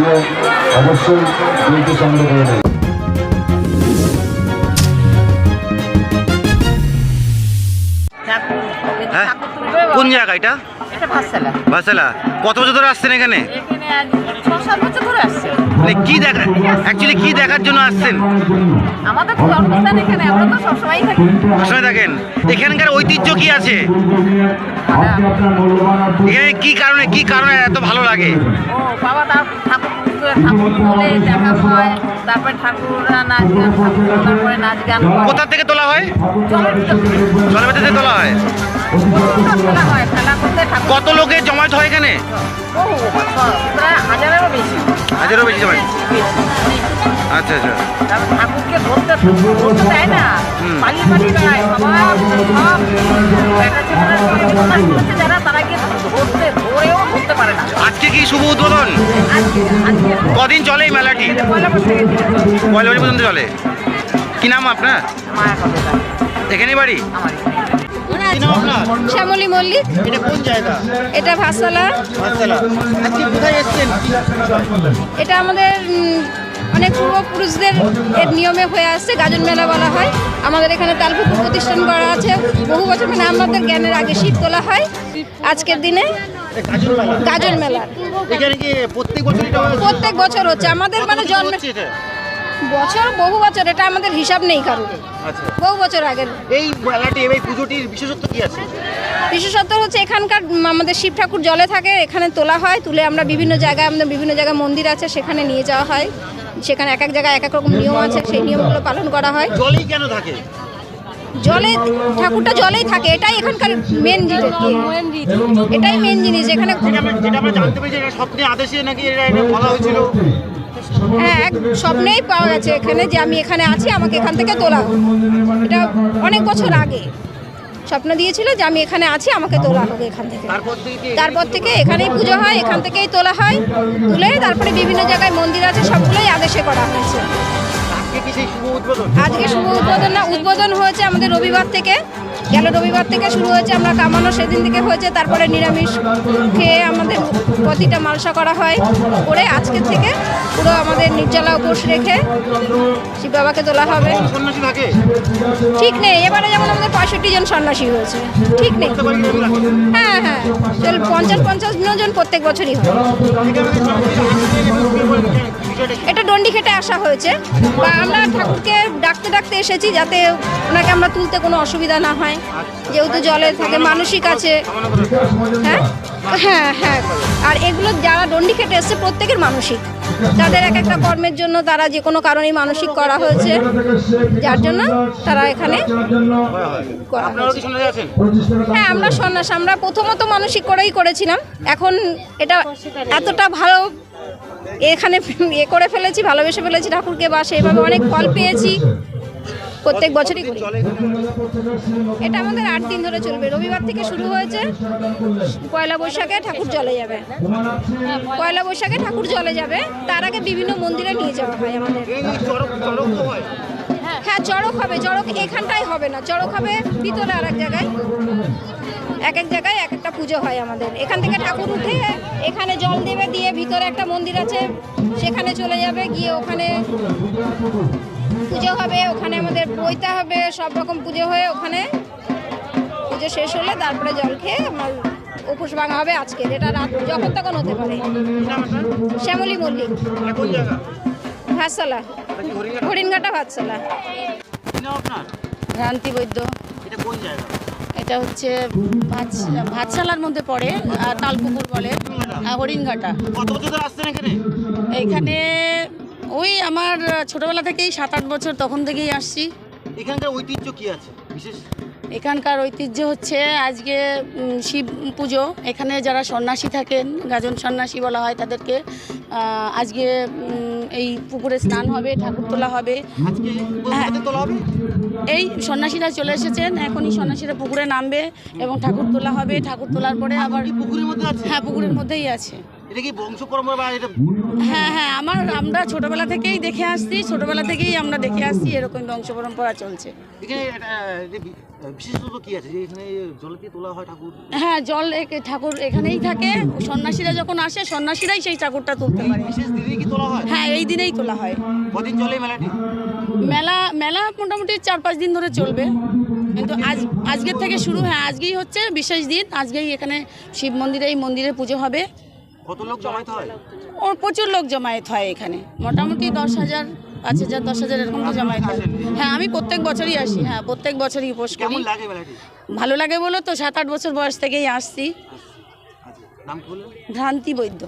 দিয়ে অবশ্যই দুইটি সংগ্রহ করে নেবে ঠাকুর হ্যাঁ? কোন জায়গা এটা? এটা কত বছর ধরে আসছেন এখানে? মানে কি দেখা অ্যাকচুয়ালি কি দেখার জন্য আসছেন? আমাদের এখানে আমরা তো সবসময় থাকি। সবসময় থাকেন। এখানকার ঐতিহ্য কি আছে? এখানে কি কারণে কি কারণে এত ভালো লাগে? ও বাবা তার ঠাকুর দেখা হয় তারপরে ঠাকুররা নাচ গান তারপরে নাচ গান কোথা থেকে তোলা হয়? থেকে তোলা হয়? কত লোকের জমায়েত হয় এখানে? হাজারেরও বেশি জমায়েত? আচ্ছা আচ্ছা। ঠাকুরকে ধরতে ধরতে দেয় না পালিয়ে পালিয়ে বেড়ায় সবাই সব বেটা ছেলেরা সব জীবনটা করছে যারা তারা গিয়ে ধরতে ধরেও ধরতে পারে না আজকে কি শুভ উদ্বোধন? কদিন চলে এই মেলাটি? পয়লা পর্যন্ত চলে। কি নাম আপনার? এখানেই বাড়ি? শ্যামলী মল্লিক। এটা কোন জায়গা? এটা ভাসালা। আজকে কোথায় এসেছেন? এটা আমাদের অনেক পূর্বপুরুষদের এর নিয়মে হয়ে আসছে গাজন মেলা বলা হয়। আমাদের এখানে তালপুকুর প্রতিষ্ঠান করা আছে। বহু বছর মানে আমাদের জ্ঞানের আগে শীত তোলা হয় আজকের দিনে। গাজন মেলা। প্রত্যেক বছর হচ্ছে। আমাদের মানে জন্মে? বছর বহু বছর এটা আমাদের হিসাব নেই কারণ আচ্ছা। বহু বছর আগের। এই মেলাটি এই পুজোটির বিশেষত্ব কি আছে? বিশেষত হচ্ছে এখানকার আমাদের শিব ঠাকুর জলে থাকে এখানে তোলা হয় তুলে আমরা বিভিন্ন জায়গায় আমাদের বিভিন্ন জায়গায় মন্দির আছে সেখানে নিয়ে যাওয়া হয়। সেখানে এক এক জায়গায় এক এক রকম নিয়ম আছে সেই নিয়মগুলো পালন করা হয়। জলেই কেন থাকে? জলে ঠাকুরটা জলেই থাকে এটাই এখানকার মেন জিনিস এটাই মেন জিনিস এখানে জানতে পেরেছি স্বপ্নে আদেশে নাকি এটা বলা হয়েছিল? হ্যাঁ এক স্বপ্নেই পাওয়া গেছে এখানে যে আমি এখানে আছি আমাকে এখান থেকে তোলা এটা অনেক বছর আগে। স্বপ্ন দিয়েছিল যে আমি এখানে আছি আমাকে তোলা হবে এখান থেকে। তারপর থেকে এখানেই পুজো হয় এখান থেকেই তোলা হয় তুলে তারপরে বিভিন্ন জায়গায় মন্দির আছে সবগুলোই আদেশে করা হয়েছে। আজকে শুভ উদ্বোধন? উদ্বোধন না উদ্বোধন হয়েছে আমাদের রবিবার থেকে। গেল রবিবার থেকে শুরু হয়েছে আমরা কামানো সেদিন থেকে হয়েছে তারপরে নিরামিষ খেয়ে আমাদের প্রতিটা মালসা করা হয় করে আজকের থেকে পুরো আমাদের নির্জলা উপোস রেখে শিব বাবাকে তোলা হবে। ঠিক নেই, এবারে যেমন আমাদের পঁয়ষট্টি জন সন্ন্যাসী হয়েছে। ঠিক নেই। হ্যাঁ হ্যাঁ চল পঞ্চাশ পঞ্চাশ জন প্রত্যেক বছরই হয়। এটা ডন্ডি খেটে আসা হয়েছে। বা আমরা ঠাকুরকে ডাকতে ডাকতে এসেছি যাতে ওনাকে আমরা তুলতে কোনো অসুবিধা না হয়। যেহেতু জলে থাকে, মানসিক আছে। হ্যাঁ? হ্যাঁ হ্যাঁ আর এগুলো যারা ডন্ডি খেটে এসছে প্রত্যেকের মানসিক। তাদের এক একটা কর্মের জন্য তারা যে কোনো কারণেই মানসিক করা হয়েছে। যার জন্য তারা এখানে হ্যাঁ আমরা সন্ন্যাস। আমরা প্রথমত মানসিক করেই করেছিলাম। এখন এটা এতটা ভালো এখানে এ করে ফেলেছি ভালোবেসে ফেলেছি ঠাকুরকে বা সেইভাবে অনেক ফল পেয়েছি। প্রত্যেক বছরই করি। এটা আমাদের আট দিন ধরে চলবে। রবিবার থেকে শুরু হয়েছে পয়লা বৈশাখে ঠাকুর জলে যাবে। পয়লা বৈশাখে ঠাকুর জলে যাবে তার আগে বিভিন্ন মন্দিরে নিয়ে যাওয়া হয় আমাদের। হয়। হ্যাঁ চড়ক হবে চড়ক এখানটাই হবে না চড়ক হবে ভিতরে আর এক জায়গায়। এক এক জায়গায় এক একটা পুজো হয় আমাদের। এখান থেকে ঠাকুর উঠে এখানে জল দেবে দিয়ে ভিতরে একটা মন্দির আছে সেখানে চলে যাবে গিয়ে ওখানে পুজো হবে ওখানে আমাদের বইতে হবে সব রকম পুজো হয়ে ওখানে পুজো শেষ হলে তারপরে জল খেয়ে আমার উপোস ভাঙা হবে আজকে। এটা রাত যখন তখন হতে পারে। শ্যামলী মল্লিক। এটা কোন জায়গা? ভাতসালা এটা কি হরিণঘাট? ভাতশালা। ভ্রান্তি বৈদ্য। এটা কোন জায়গা? এটা হচ্ছে ভাত- ভাতশালার মধ্যে পড়ে আর তালপুকুর বলে হরিণঘাটা। এখানে? এইখানে ওই আমার ছোটবেলা থেকেই সাত আট বছর তখন থেকেই আসছি। এখানকার ঐতিহ্য কি আছে? বিশেষ এখানকার ঐতিহ্য হচ্ছে আজকে শিব পুজো। এখানে যারা সন্ন্যাসী থাকেন গাজন সন্ন্যাসী বলা হয় তাদেরকে আজকে এই পুকুরে স্নান হবে ঠাকুর তোলা হবে। তোলা এই সন্ন্যাসীরা চলে এসেছেন এখনই সন্ন্যাসীরা পুকুরে নামবে এবং ঠাকুর তোলা হবে। ঠাকুর তোলার পরে আবার পুকুরের মধ্যে হ্যাঁ পুকুরের মধ্যেই আছে। এটা কি বংশ পরম্পরা এটা হ্যাঁ হ্যাঁ আমার আমরা ছোটবেলা থেকেই দেখে আসছি ছোটবেলা থেকেই আমরা দেখে আসছি এরকম বংশ পরম্পরা চলছে। এখানে বিশেষত কি আছে? যে এখানে জলেতে তোলা হয় ঠাকুর? হ্যাঁ জল ঠাকুর এখানেই থাকে। সন্ন্যাসীরা যখন আসে সন্ন্যাসীরাই সেই ঠাকুরটা তুলতে পারে। বিশেষ দিনেই কি তোলা হয়? হ্যাঁ এই দিনেই তোলা হয়। কদিন চলে মেলাটি? মেলা মেলা মোটামুটি চার পাঁচ দিন ধরে চলবে। কিন্তু আজ আজকের থেকে শুরু হ্যাঁ আজকেই হচ্ছে বিশেষ দিন। আজকেই এখানে শিব মন্দিরে এই মন্দিরে পুজো হবে। কত লোক জমায়েত হয়? ও প্রচুর লোক জমায়েত হয় এখানে। মোটামুটি দশ হাজার পাঁচ যা দশ হাজার এরকম তো জমায়েত হয় আমি প্রত্যেক বছরই আসি। হ্যাঁ প্রত্যেক বছরই উপোস করি। ভালো লাগে বলো তো? সাত আট বছর বয়স থেকেই আসছি। আচ্ছা। বললেন ভ্রান্তি বৈদ্য।